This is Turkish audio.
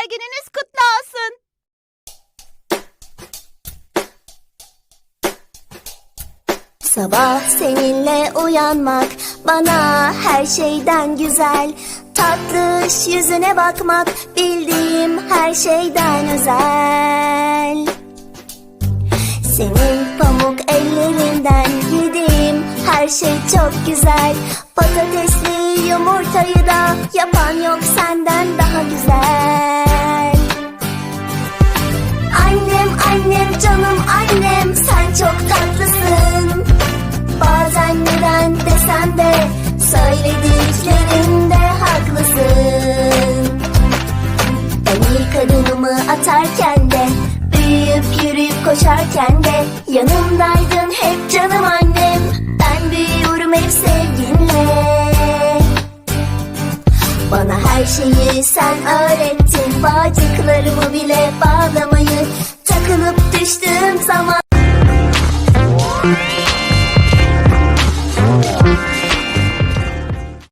Anneler gününüz kutlu olsun. Sabah seninle uyanmak bana her şeyden güzel. Tatlış yüzüne bakmak bildiğim her şeyden özel. Senin pamuk ellerinden yediğim her şey çok güzel. Patatesli yumurtayı da yapan yok senden daha güzel canım annem sen çok tatlısın. Bazen neden desem de söylediklerinde haklısın. Ben ilk adımımı atarken de büyüyüp yürüyüp koşarken de yanımdaydın hep canım annem. Ben büyüyorum hep sevginle. Bana her şeyi sen öğrettin Bağcıklarımı bile bağlamayı Zaman